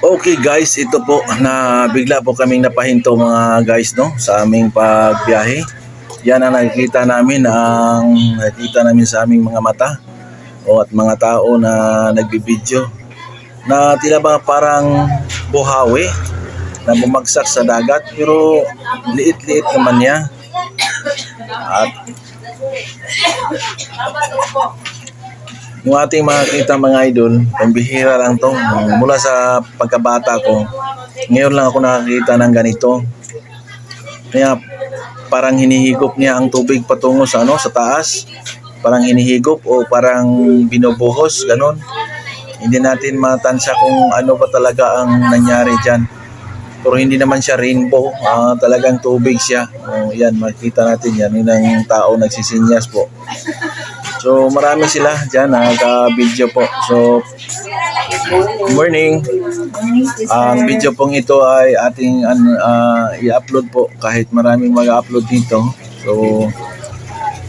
Okay guys, ito po na bigla po kaming napahinto mga guys no sa aming pagbiyahe. Yan ang nakikita namin ang nakikita namin sa aming mga mata o at mga tao na nagbibideo na tila ba parang buhawi na bumagsak sa dagat pero liit-liit naman niya. At yung ating makikita mga idol, pambihira lang to. Mula sa pagkabata ko, ngayon lang ako nakakita ng ganito. Kaya parang hinihigop niya ang tubig patungo sa ano sa taas. Parang hinihigop o parang binubuhos, ganon. Hindi natin matansya kung ano ba talaga ang nangyari dyan. Pero hindi naman siya rainbow, ah, talagang tubig siya. Oh, yan, makita natin yan. Yun ang tao nagsisinyas po. So marami sila dyan naka-video po. So good morning. Ang video pong ito ay ating ah, i-upload po kahit maraming mag-upload dito. So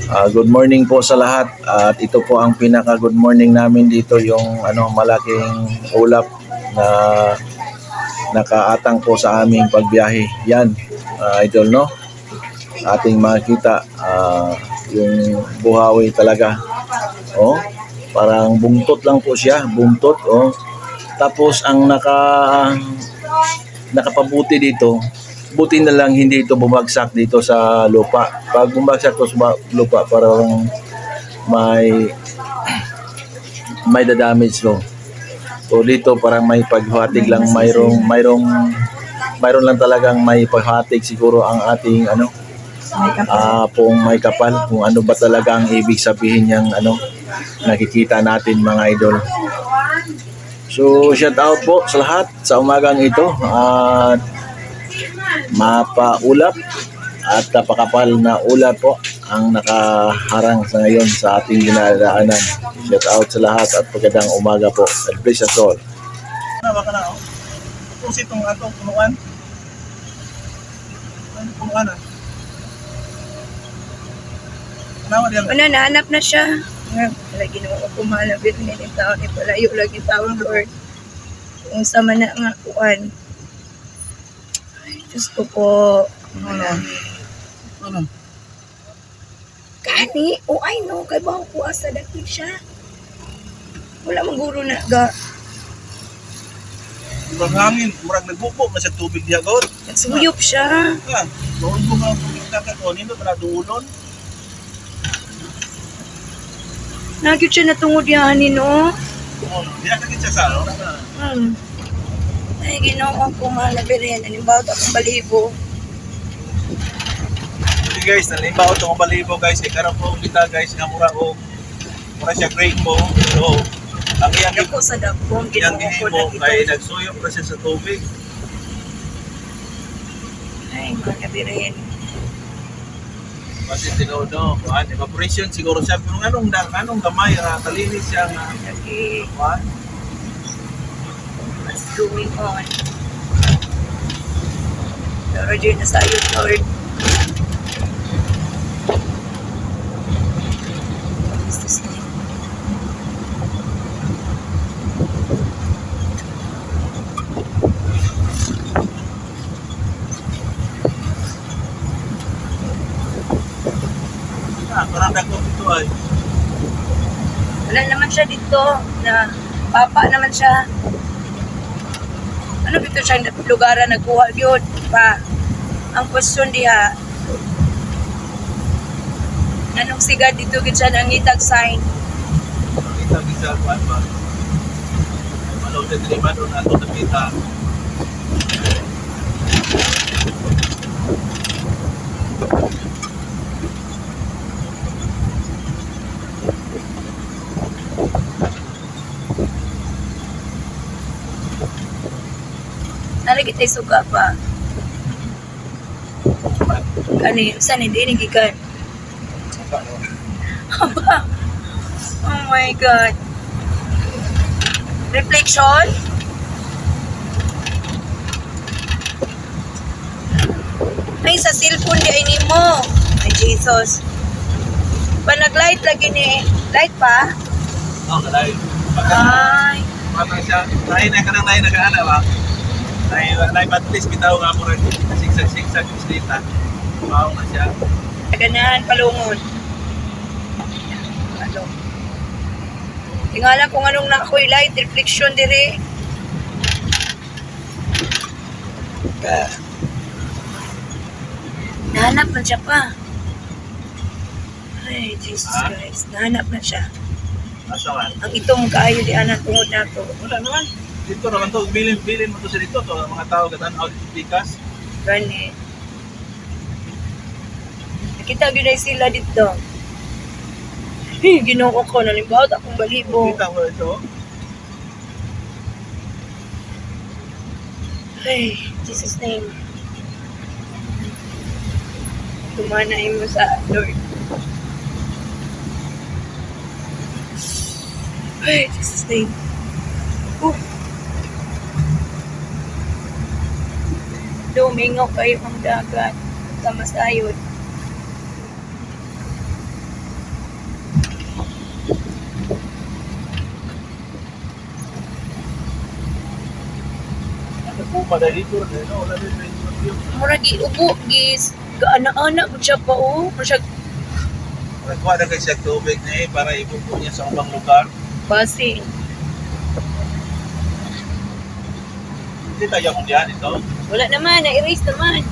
ah, good morning po sa lahat at ito po ang pinaka good morning namin dito yung ano malaking ulap na nakaatang po sa aming pagbiyahe. Yan, ah, idol no. Ating makita ah, yung buhawi talaga. Oh, parang buntot lang po siya, buntot oh. Tapos ang naka nakapabuti dito, buti na lang hindi ito bumagsak dito sa lupa. Pag bumagsak to sa lupa, parang may may damage to. So dito parang may paghatig lang mayroong mayroong mayroon lang talagang may paghatig siguro ang ating ano ah kung may kapal kung ano ba talaga ang ibig sabihin niyang ano nakikita natin mga idol. So shout out po sa lahat sa umagang ito at mapaulap at napakapal na ulap po ang nakaharang sa ngayon sa ating dinadaanan. Shout out sa lahat at pagandang umaga po. God bless us all. Nawa ka na, oh. Kung sitong ato, punuan. Ano, punuan ah. Nawa diyan. Una, nahanap na siya. Nga, wala ginawa ko malabit ni ni tao ni palayo lagi taon Lord. Kung sa man na nga kuan. Diyos ko po. Ano? Ano? Kani, o ay no, kay ba ko asa dakit siya. Wala mang guro na ga. Murag hangin, murag nagbubo na sa tubig diya god. Nagsuyop siya. Ha, doon ko mga tubig na ka to, nindot na duulon. Nagyot siya natungod yan ni no. Oh, diya ka kitsa sa ano? Hmm. Ay, ginawa ko malabirin. Halimbawa, akong balibo. Sige guys, nalimbaw itong balibo guys, kay karon po kita guys nga mura o mura siya great mo. So, ang iyang Ako sa iyang ginawa ko na ito. nagsuyop na siya sa tubig. Ay, malabirin. Kasi tinodo, kuhan, evaporation siguro siya. Pero anong, anong gamay, uh, kalinis siya nga, Lagi, kuhan. what's going on? Lord, yun na sa'yo, Lord. Ah, parang dako ito ay. Wala naman siya dito na papa naman siya. Ano dito siya lugaran nagkuha yun pa. Ang question diha, anong siga dito gid siya nangitag sign? Kita bisa kuhan ba? Malaw sa diliman doon ato nakita. Nalagit ay suga pa. Kani, saan hindi nagikan? Oh my God. Reflection? Ay, sa cellphone di ay nimo. Ay, Jesus. Pa nag-light lagi ni. Light pa? Oh, kalay. Ay. Bata siya. Nahin na ka nang nahin nag-aana ba? Nahin nahin at least bitaw nga mo rin. Sigsag-sigsag yung data. Wow na siya. Ganahan palungon. Ano? Tingala kung anong nakoy light reflection dire. Nahanap na siya pa. Ay, Jesus Ah? Christ. Nahanap na siya. Asa man? Ang itong kaayo di anak tungod na to. Wala naman. Dito naman to, bilin, bilin mo to sa dito. To, mga tao gatan out pikas. Gani. Nakita gyud sila dito. Hey, ginoo ko nalimbaw akong balibo. Kita mo ito. Ay, Jesus name. Tumanain mo sa Lord. Ay, Jesus name. Uh. Lumingaw kayo ang dagat. Tamasayod. Ano po pa dahil dito? Ano, wala din dito. Murag giubo, gis. Gaana-ana mo siya pa, oh. Murag siya Nagkuha na kasi siya tubig na eh para ibubo niya sa ibang lugar. basi. Hindi tayo kung diyan ito. Wala naman, na-erase naman.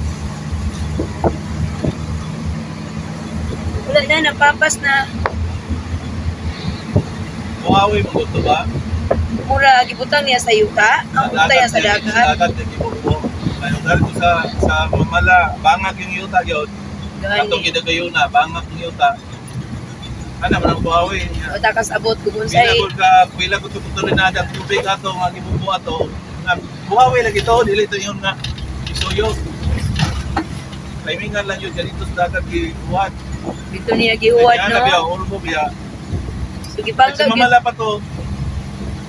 Wala na, napapas na. Buhawi mo ito ba? Mura, gibutang niya sa yuta. Ang punta niya sa Sa dagat. dagat yung ibubo. Ano dito sa sa mamala, bangag yung yuta yun. Katong Gani. gidagayuna, bangag yung yuta. Ano man ang buhawi niya. O takas abot ko kung say. Bila ko ka, bila ko ito tulinada, tubig ato, nga gibubo ato. Nga, buhawi lagi ito, dili ito yun nga. Isuyo. Timingan lang yun, ganito sa dagat gibuhat. Dito niya gihuwad, Kaya na biya, no? ulbo biya. So, Kasi gipangga, mamala pa to.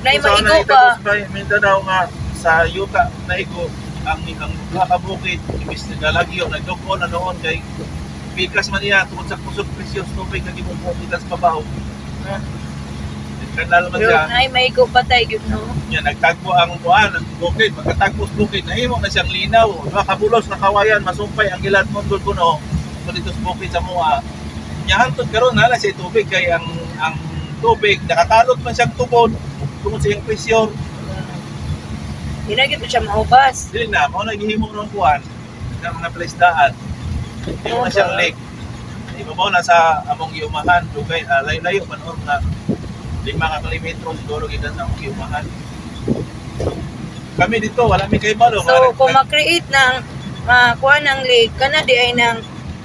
Nay, maigo pa. sa Mindanao nga sa yuta naigo ang ang mga kabukid imbis na nalagyo nagduko na noon kay pikas man niya tungod sa kusog precious tubig na gibubuo pikas pabaw. Kanal man Pero, siya. nay, maigo pa tayo, yun, no? Yan, nagtagpo ang buwan, ang bukid, pagkatagpos bukid, nahimo na siyang linaw. Diba, kabulos na kawayan, masumpay ang ilan mundol ko no. So dito sa bukid sa mua. Nyahantod karon na siya tubig kay ang ang tubig nakakalot man siyang tubod tungod sa iyang presyon. Hindi na gito siya maubas. Dili na, mao na gihimo ng kuan ng mga palaisdaan. Hindi mo na siyang lake. Ibabaw na sa among giumahan, dugay, ah, layo-layo man or na lima ka kilometro siguro gidan sa among giumahan. Kami dito, wala mi kay balo. So, kung makreate ng uh, kuha ng lake, kana di ay nang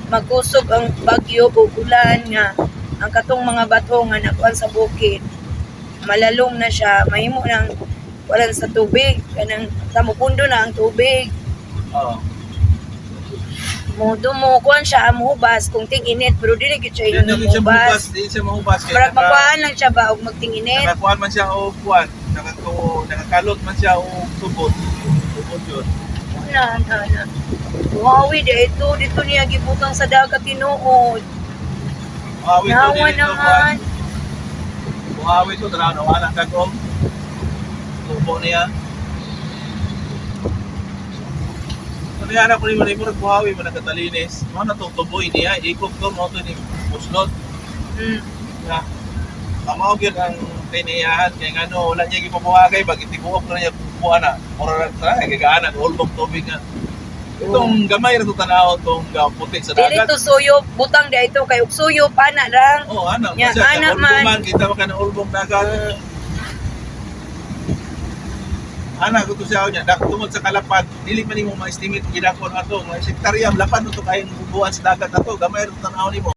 magkusog ang bagyo o ulan nga ang katong mga bato nga nakuan sa bukid malalom na siya mahimo nang walan sa tubig kanang tamupundo na ang tubig Oo. Mo mo kuan siya amuhubas kung ting init pero dili gyud siya Hindi ingon siya mahubas, mahubas hindi siya mahubas. Kaya Murag naka- makuhaan lang siya ba og magting init Nakakuhan man siya o kuan, nakako, nakakalot man siya o tubod. Tubod yun. na na na Wawi di ito dito niya gibutang sa dagat tinuod Buhawi to, Nawa dili to naman kuan. Buhawi to, tara, nawa ng kagom. Tubo niya. Ano yan ako ni Manay Murag buhawi mo nagkatalinis. Mga natutuboy niya, ikot ko mo ito ni Muslot. mm. Na, Tamaw yun ang tiniyahan kay ngano wala niya gipabuhagay bagit tibuok na niya kuha na mura na sa gagaan ang ulbog tubig nga itong gamay ra to tanaw tong ga- puti sa Dili dagat to suyo, butang di ito kay suyo pana lang. oh ano Ya, kasi ana sa man. kita ka na ulbog dagat ana ko to siya niya. Dak tungod sa kalapad dili man nimo ma-estimate gidakon ato mga sektarya lapan to kayong bubuan sa dagat ato gamay ra tanaw nimo